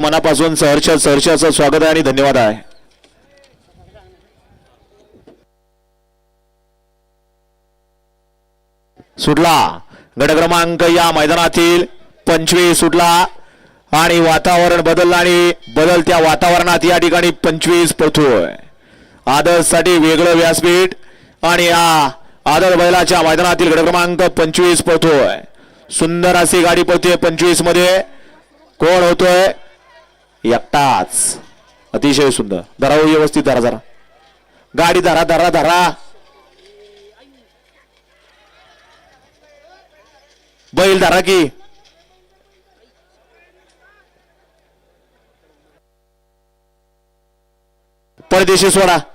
मनापासून सहर्ष सहर्षाचं स्वागत आहे आणि धन्यवाद आहे. सुटला. गट क्रमांक या मैदानातील पंचवीस सुटला आणि वातावरण बदललं आणि बदलत्या वातावरणात या ठिकाणी पंचवीस पडतोय. आदर्शसाठी वेगळं व्यासपीठ आणि या आदर बैलाच्या मैदानातील गट क्रमांक पंचवीस पडतोय. सुंदर अशी गाडी पडते पंचवीसमध्ये कोण होतोय? एकटाच. अतिशय सुंदर. धरा हो व्यवस्थित धरा जरा गाडी धरा धरा धरा. बैल धरा की. परदेशी सोडा.